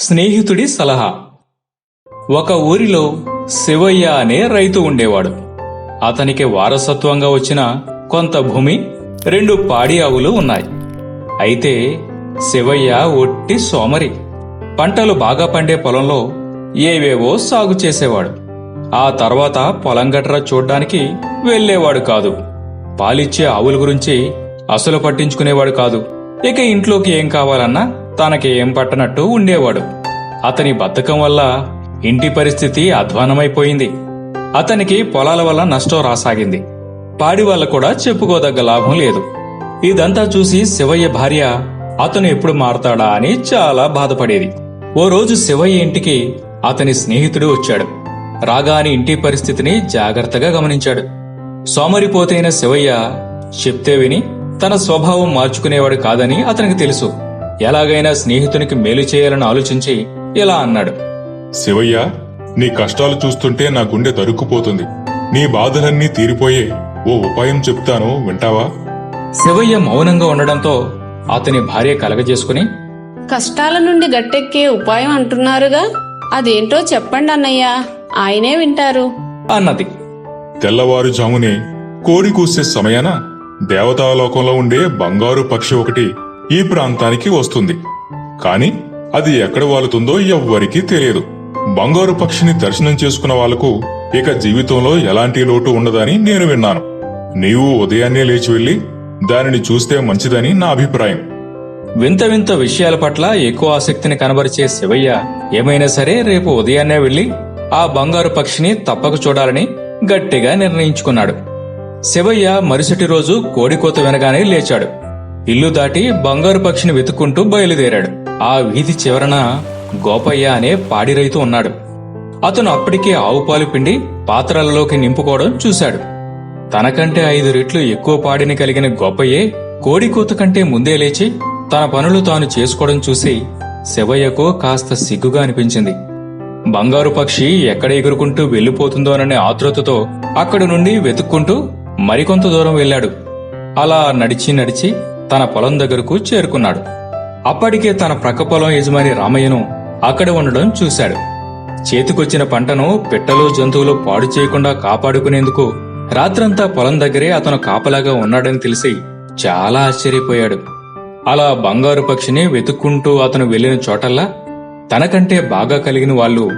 స్నేహితుడి సలహా. ఒక ఊరిలో శివయ్య అనే రైతు ఉండేవాడు. అతనికి వారసత్వంగా వచ్చిన కొంత భూమి రెండు పాడి ఆవులు ఉన్నాయి. అయితే శివయ్య ఒట్టి సోమరి. పంటలు బాగా పండే పొలంలో ఏవేవో సాగు చేసేవాడు. ఆ తర్వాత పొలం గట్ర చూడ్డానికి వెళ్ళేవాడు కాదు. పాలిచ్చే ఆవుల గురించి అసలు పట్టించుకునేవాడు కాదు. ఇక ఇంట్లోకి ఏం కావాలన్నా తనకి ఏం పట్టనట్టు ఉండేవాడు. అతని బద్ధకం వల్ల ఇంటి పరిస్థితి అధ్వానమైపోయింది. అతనికి పొలాల వల్ల నష్టం రాసాగింది. పాడి వల్ల కూడా చెప్పుకోదగ్గ లాభం లేదు. ఇదంతా చూసి శివయ్య భార్య అతను ఎప్పుడు మారతాడా? అని చాలా బాధపడేది. ఓ రోజు శివయ్య ఇంటికి అతని స్నేహితుడు వచ్చాడు. రాగాని ఇంటి పరిస్థితిని జాగ్రత్తగా గమనించాడు. సోమరిపోతైన శివయ్య చెప్తే విని తన స్వభావం మార్చుకునేవాడు కాదని అతనికి తెలుసు. ఎలాగైనా స్నేహితునికి మేలు చేయాలని ఆలోచించి ఇలా అన్నాడు. శివయ్య నీ కష్టాలు చూస్తుంటే నా గుండె తరుక్కుపోతుంది నీ బాధలన్నీ తీరిపోయే ఓ ఉపాయం చెప్తాను వింటావా? శివయ్య మౌనంగా ఉండడంతో అతని భార్య కలగజేసుకుని కష్టాల నుండి గట్టెక్కే ఉపాయం అంటున్నారుగా. అదేంటో చెప్పండి అన్నయ్య ఆయనే వింటారు. అన్నది. తెల్లవారుజామునే కోడి కూసే సమయాన దేవతాలోకంలో ఉండే బంగారు పక్షి ఒకటి ఈ ప్రాంతానికి వస్తుంది. కానీ అది ఎక్కడ వాలుతుందో ఎవ్వరికీ తెలియదు. బంగారు పక్షిని దర్శనం చేసుకున్న వాళ్ళకు ఇక జీవితంలో ఎలాంటి లోటు ఉండదని నేను విన్నాను. నీవు ఉదయాన్నే లేచి వెళ్ళి దానిని చూస్తే మంచిదని నా అభిప్రాయం. వింత వింత విషయాల పట్ల ఎక్కువ ఆసక్తిని కనబరిచే శివయ్య ఏమైనా సరే రేపు ఉదయాన్నే వెళ్ళి ఆ బంగారు పక్షిని తప్పక చూడాలని గట్టిగా నిర్ణయించుకున్నాడు. శివయ్య మరుసటి రోజు కోడికోత వినగానే లేచాడు. ఇల్లు దాటి బంగారు పక్షిని వెతుక్కుంటూ బయలుదేరాడు. ఆ వీధి చివరన గోపయ్య అనే పాడి రైతు ఉన్నాడు. అతను అప్పటికే ఆవు పాలు పిండి పాత్రలలోకి నింపుకోవడం చూశాడు. తనకంటే ఐదు రెట్లు ఎక్కువ పాడిని కలిగిన గోపయ్యే కోడికూత కంటే ముందే లేచి తన పనులు తాను చేసుకోవడం చూసి శివయ్యకు కాస్త సిగ్గుగా అనిపించింది. బంగారు పక్షి ఎక్కడ ఎగురుకుంటూ వెళ్ళిపోతుందోననే ఆతృతతో అక్కడి నుండి వెతుక్కుంటూ మరికొంత దూరం వెళ్ళాడు. అలా నడిచి నడిచి తన పొలం దగ్గరకు చేరుకున్నాడు. అప్పటికే తన ప్రక్క పొలం యజమాని రామయ్యను అక్కడ ఉండడం చూశాడు. చేతికొచ్చిన పంటను పిట్టలు జంతువులు పాడు చేయకుండా కాపాడుకునేందుకు రాత్రంతా పొలం దగ్గరే అతను కాపలాగా ఉన్నాడని తెలిసి చాలా ఆశ్చర్యపోయాడు. అలా బంగారు పక్షిని వెతుక్కుంటూ అతను వెళ్ళిన చోటల్లా తనకంటే బాగా కలిగిన వాళ్ళు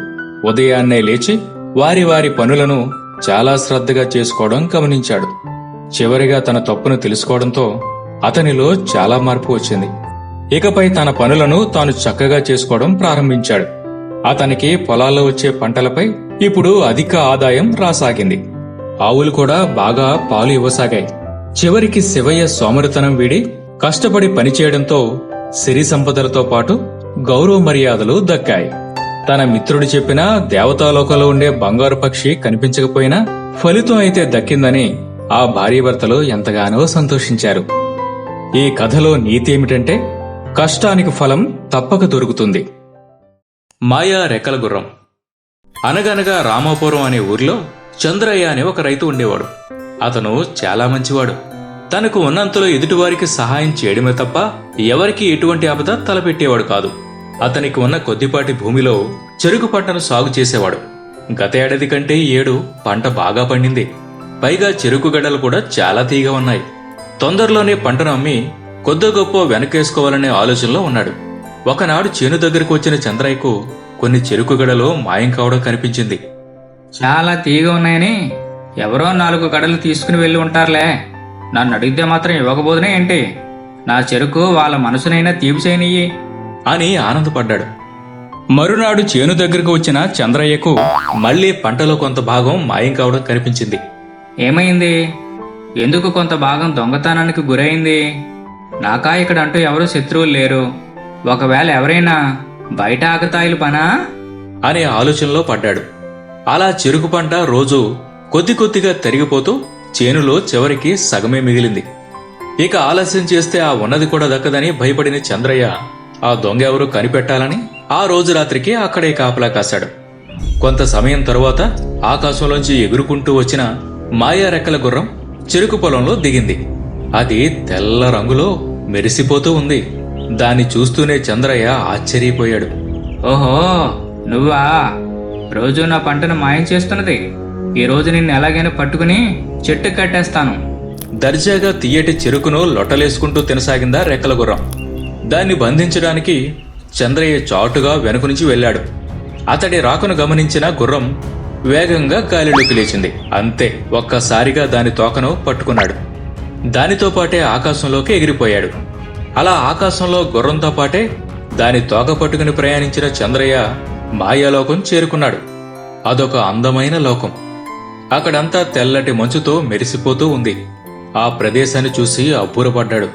ఉదయాన్నే లేచి వారి వారి పనులను చాలా శ్రద్ధగా చేసుకోవడం గమనించాడు. చివరిగా తన తప్పును తెలుసుకోవడంతో అతనిలో చాలా మార్పు వచ్చింది. ఇకపై తన పనులను తాను చక్కగా చేసుకోవడం ప్రారంభించాడు. అతనికి పొలాల్లో వచ్చే పంటలపై ఇప్పుడు అధిక ఆదాయం రాసాగింది. ఆవులు కూడా బాగా పాలు ఇవ్వసాగాయి. చివరికి శివయ్య సోమరితనం వీడి కష్టపడి పనిచేయడంతో సిరి సంపదలతో పాటు గౌరవ మర్యాదలు దక్కాయి. తన మిత్రుడు చెప్పిన దేవతాలోకంలో ఉండే బంగారు పక్షి కనిపించకపోయినా ఫలితం అయితే దక్కిందని ఆ భార్యాభర్తలు ఎంతగానో సంతోషించారు. ఈ కథలో నీతి ఏమిటంటే కష్టానికి ఫలం తప్పక దొరుకుతుంది. మాయా రెక్కల గుర్రం. అనగనగా రామాపురం అనే ఊర్లో చంద్రయ్య అనే ఒక రైతు ఉండేవాడు. అతను చాలా మంచివాడు. తనకు ఉన్నంతలో ఎదుటివారికి సహాయం చేయడమే తప్ప ఎవరికి ఎటువంటి ఆపద తలపెట్టేవాడు కాదు. అతనికి ఉన్న కొద్దిపాటి భూమిలో చెరుకు పంటను సాగు చేసేవాడు. గత ఏడాది కంటే ఈ ఏడు పంట బాగా పండింది. పైగా చెరుకు గడ్డలు కూడా చాలా తీగా ఉన్నాయి. తొందరలోనే పంటను అమ్మి కొద్ది గొప్ప వెనకేసుకోవాలనే ఆలోచనలో ఉన్నాడు. ఒకనాడు చేను దగ్గరకు వచ్చిన చంద్రయ్యకు కొన్ని చెరుకు గడలు మాయం కావడం కనిపించింది. చాలా తీగ ఉన్నాయని ఎవరో నాలుగు గడలు తీసుకుని వెళ్ళి ఉంటారులే. నన్ను అడిగితే మాత్రం ఇవ్వకపోదునే ఏంటి? నా చెరుకు వాళ్ళ మనసునైనా తీపి చేయనియ్యి అని ఆనందపడ్డాడు. మరునాడు చేను దగ్గరకు వచ్చిన చంద్రయ్యకు మళ్ళీ పంటలో కొంత భాగం మాయం కావడం కనిపించింది. ఏమైంది? ఎందుకు కొంత భాగం దొంగతనానికి గురైంది? నాకా ఇక్కడ అంటూ ఎవరూ శత్రువులు లేరు. ఒకవేళ ఎవరైనా బయట ఆకతాయిలు పనా? అనే ఆలోచనలో పడ్డాడు. అలా చెరుకు పంట రోజు కొద్ది కొద్దిగా తరిగిపోతూ చేనులో చివరికి సగమే మిగిలింది. ఇక ఆలస్యం చేస్తే ఆ ఉన్నది కూడా దక్కదని భయపడిన చంద్రయ్య ఆ దొంగ ఎవరు కనిపెట్టాలని ఆ రోజు రాత్రికి అక్కడే కాపలా కాశాడు. కొంత సమయం తరువాత ఆకాశంలోంచి ఎగురుకుంటూ వచ్చిన మాయా రెక్కల గుర్రం చెరుకు పొలంలో దిగింది. అది తెల్ల రంగులో మెరిసిపోతూ ఉంది. దాన్ని చూస్తూనే చంద్రయ్య ఆశ్చర్యపోయాడు. ఓహో నువ్వా? రోజు నా పంటను మాయం చేస్తున్నది. ఈ రోజు నిన్ను ఎలాగైనా పట్టుకుని చెట్టు కట్టేస్తాను. దర్జాగా తీయటి చెరుకును లొట్టలేసుకుంటూ తినసాగిందా రెక్కల గుర్రం. దాన్ని బంధించడానికి చంద్రయ్య చాటుగా వెనుక నుంచి వెళ్ళాడు. అతడి రాకను గమనించిన గుర్రం వేగంగా గాలిలోకి లేచింది. అంతే ఒక్కసారిగా దాని తోకను పట్టుకున్నాడు. దానితో పాటే ఆకాశంలోకి ఎగిరిపోయాడు. అలా ఆకాశంలో గుర్రంతో పాటే దాని తోక పట్టుకుని ప్రయాణించిన చంద్రయ్య మాయాలోకం చేరుకున్నాడు. అదొక అందమైన లోకం. అక్కడంతా తెల్లటి మంచుతో మెరిసిపోతూ ఉంది. ఆ ప్రదేశాన్ని చూసి అబ్బురపడ్డాడు.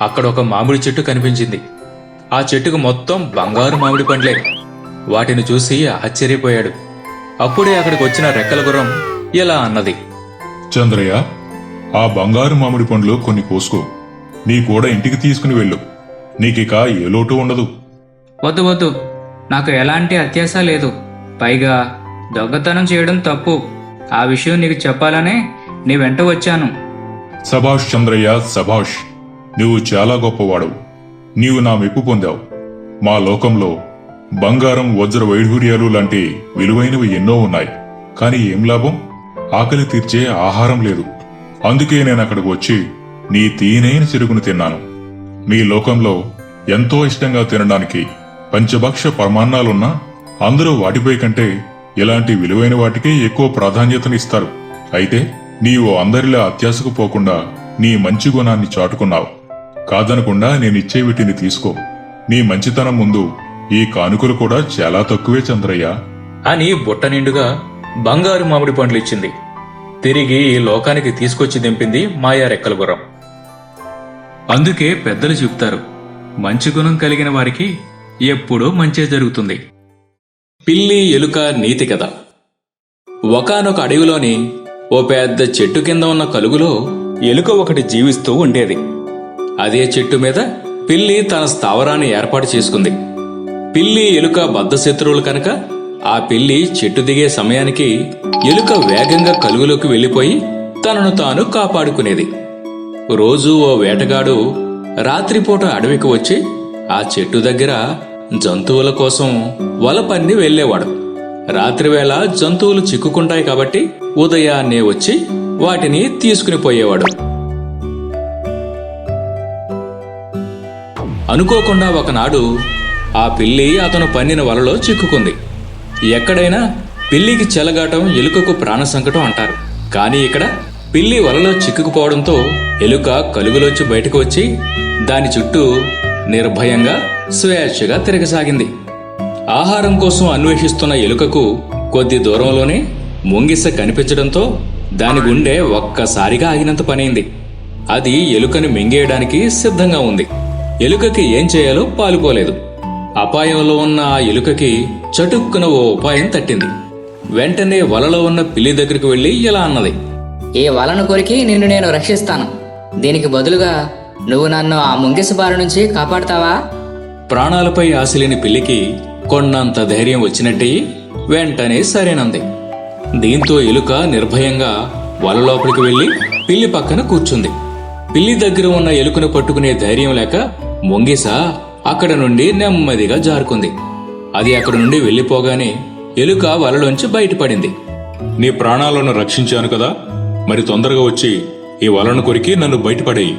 అక్కడ ఒక మామిడి చెట్టు కనిపించింది. ఆ చెట్టుకు మొత్తం బంగారు మామిడి పండ్లే. వాటిని చూసి ఆశ్చర్యపోయాడు. అప్పుడే అక్కడికి వచ్చిన రెక్కల గుర్రం ఇలా అన్నది. చంద్రయ్య ఆ బంగారు మామిడి పండ్లు కొన్ని కోసుకో. నీ కూడా ఇంటికి తీసుకుని వెళ్ళు. నీకిక ఏ లోటు ఉండదు. వద్దు వద్దు. నాకు ఎలాంటి అత్యాస లేదు. పైగా దొంగతనం చేయడం తప్పు. ఆ విషయం నీకు చెప్పాలనే నీ వెంట వచ్చాను. సభాష్ చంద్రయ్య సభాష్ నువ్వు చాలా గొప్పవాడవు నీవు నా మెప్పు పొందావు. మా లోకంలో బంగారం వజ్ర వైఢూర్యాలు లాంటి విలువైనవి ఎన్నో ఉన్నాయి. కానీ ఏం లాభం? ఆకలి తీర్చే ఆహారం లేదు. అందుకే నేను అక్కడికి వచ్చి నీ తీనైన చెరుకును తిన్నాను. మీ లోకంలో ఎంతో ఇష్టంగా తినడానికి పంచభక్ష పరమాన్నాలున్నా అందరూ వాటిపై కంటే ఇలాంటి విలువైన వాటికే ఎక్కువ ప్రాధాన్యతనిస్తారు. అయితే నీవు అందరిలా అత్యాశకు పోకుండా నీ మంచి గుణాన్ని చాటుకున్నావు. కాదనకుండా నేనిచ్చే వీటిని తీసుకో. నీ మంచితనం ముందు ఈ కానుకలు కూడా చాలా తక్కువే చంద్రయ్య. అని బుట్ట నిండుగా బంగారు మామిడి పండ్లు ఇచ్చింది. తిరిగి ఈ లోకానికి తీసుకొచ్చి దింపింది మాయా రెక్కల గుర్రం అందుకే పెద్దలు చెప్తారు మంచి గుణం కలిగిన వారికి ఎప్పుడూ మంచే జరుగుతుంది. పిల్లి ఎలుక నీతి కథ. ఒకానొక అడవిలోని ఓ పెద్ద చెట్టు కింద ఉన్న కలుగులో ఎలుక ఒకటి జీవిస్తూ ఉండేది. అదే చెట్టు మీద పిల్లి తన స్థావరాన్ని ఏర్పాటు చేసుకుంది. పిల్లి ఎలుక బద్ధశత్రువులు కనుక ఆ పిల్లి చెట్టు దిగే సమయానికి ఎలుక వేగంగా కలుగులోకి వెళ్ళిపోయి తనను తాను కాపాడుకునేది. రోజూ ఓ వేటగాడు రాత్రిపూట అడవికి వచ్చి ఆ చెట్టు దగ్గర జంతువుల కోసం వల పన్ని వెళ్ళేవాడు రాత్రివేళ జంతువులు చిక్కుకుంటాయి కాబట్టి ఉదయాన్నే వచ్చి వాటిని తీసుకుని పోయేవాడు. అనుకోకుండా ఒకనాడు ఆ పిల్లి అతను పన్నిన వలలో చిక్కుకుంది. ఎక్కడైనా పిల్లికి చెలగాటం ఎలుకకు ప్రాణ సంకటం అంటారు. కానీ ఇక్కడ పిల్లి వలలో చిక్కుకుపోవడంతో ఎలుక కలుగులోంచి బయటకు వచ్చి దాని చుట్టూ నిర్భయంగా స్వేచ్ఛగా తిరగసాగింది. ఆహారం కోసం అన్వేషిస్తున్న ఎలుకకు కొద్ది దూరంలోనే ముంగిస కనిపించడంతో దాని గుండె ఒక్కసారిగా ఆగినంత పనైంది. అది ఎలుకను మింగేయడానికి సిద్ధంగా ఉంది. ఎలుకకి ఏం చేయాలో పాలుపోలేదు. అపాయంలో ఉన్న ఆ ఎలుకకి చటుక్కున ఓ ఉపాయం తట్టింది. వెంటనే వలలో ఉన్న పిల్లి దగ్గరికి వెళ్ళి ఇలా అన్నది. ఈ వలను కొరికి నిన్ను నేను రక్షిస్తాను. దీనికి బదులుగా నువ్వు నన్ను ఆ ముంగిస బారి నుంచి కాపాడతావా? ప్రాణాలపై ఆశలేని పిల్లికి కొన్నంత ధైర్యం వచ్చినట్టయి వెంటనే సరేనంది. దీంతో ఎలుక నిర్భయంగా వల లోపలికి వెళ్ళి పిల్లి పక్కన కూర్చుంది. పిల్లి దగ్గర ఉన్న ఎలుకను పట్టుకునే ధైర్యం లేక ముంగిస అక్కడ నుండి నెమ్మదిగా జారుకుంది. అది అక్కడ నుండి వెళ్ళిపోగానే ఎలుక వలలోంచి బయటపడింది. నీ ప్రాణాలను రక్షించాను కదా. మరి తొందరగా వచ్చి ఈ వలను కొరికి నన్ను బయటపడేయి.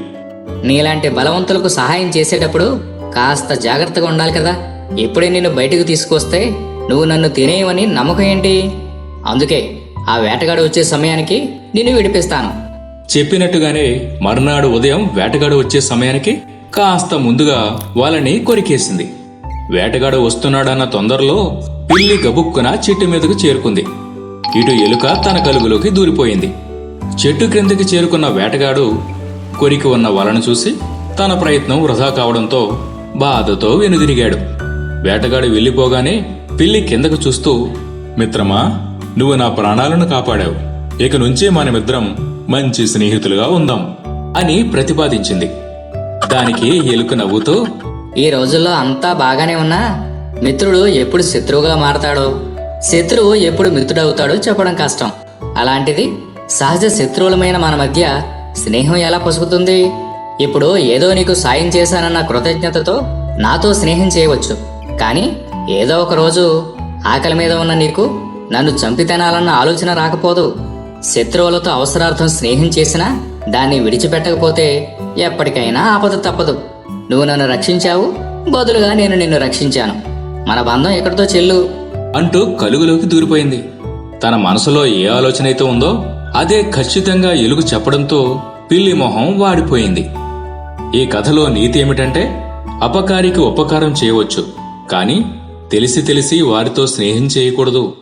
నీలాంటి బలవంతులకు సహాయం చేసేటప్పుడు కాస్త జాగ్రత్తగా ఉండాలి కదా. ఇప్పుడే నిన్ను బయటకు తీసుకొస్తే నువ్వు నన్ను తినేయవని నమ్మకం ఏంటి? అందుకే ఆ వేటగాడు వచ్చే సమయానికి నిన్ను విడిపిస్తాను. చెప్పినట్టుగానే మర్నాడు ఉదయం వేటగాడు వచ్చే సమయానికి కాస్త ముందుగా వాళ్ళని కొరికేసింది. వేటగాడు వస్తున్నాడన్న తొందరలో పిల్లి గబుక్కున చెట్టు మీదకు చేరుకుంది. ఇటు ఎలుక తన కలుగులోకి దూరిపోయింది. చెట్టు క్రిందకి చేరుకున్న వేటగాడు కొరికి ఉన్న వలను చూసి తన ప్రయత్నం వృధా కావడంతో బాధతో వెనుదిరిగాడు. వేటగాడు వెళ్ళిపోగానే పిల్లి కిందకు చూస్తూ మిత్రమా నువ్వు నా ప్రాణాలను కాపాడావు. ఇక నుంచే మనమిద్దరం మంచి స్నేహితులుగా ఉందాం అని ప్రతిపాదించింది. దానికి ఎలుక నవ్వుతూ ఈ రోజుల్లో అంతా బాగానే ఉన్నా? మిత్రుడు ఎప్పుడు శత్రువుగా మారతాడో? శత్రువు ఎప్పుడు మిత్రుడవుతాడో చెప్పడం కష్టం. అలాంటిది సహజ శత్రువులమైన మన మధ్య స్నేహం ఎలా పొసుకుతుంది ఇప్పుడు ఏదో నీకు సాయం చేశానన్న కృతజ్ఞతతో నాతో స్నేహం చేయవచ్చు. కానీ ఏదో ఒక రోజు ఆకలి మీద ఉన్న నీకు నన్ను చంపి తినాలన్న ఆలోచన రాకపోదు. శత్రువులతో అవసరార్థం స్నేహం చేసినా దాన్ని విడిచిపెట్టకపోతే ఎప్పటికైనా ఆపద తప్పదు. నువ్వు నన్ను రక్షించావు బదులుగా నేను నిన్ను రక్షించాను. మన బంధం ఎక్కడితో చెల్లు? అంటూ కలుగులోకి దూరిపోయింది. తన మనసులో ఏ ఆలోచన అయితే ఉందో అదే ఖచ్చితంగా ఎలుగు చెప్పడంతో పిల్లి మొహం వాడిపోయింది. ఈ కథలో నీతి ఏమిటంటే అపకారికి ఉపకారం చేయవచ్చు కానీ తెలిసి తెలిసి వారితో స్నేహం చేయకూడదు.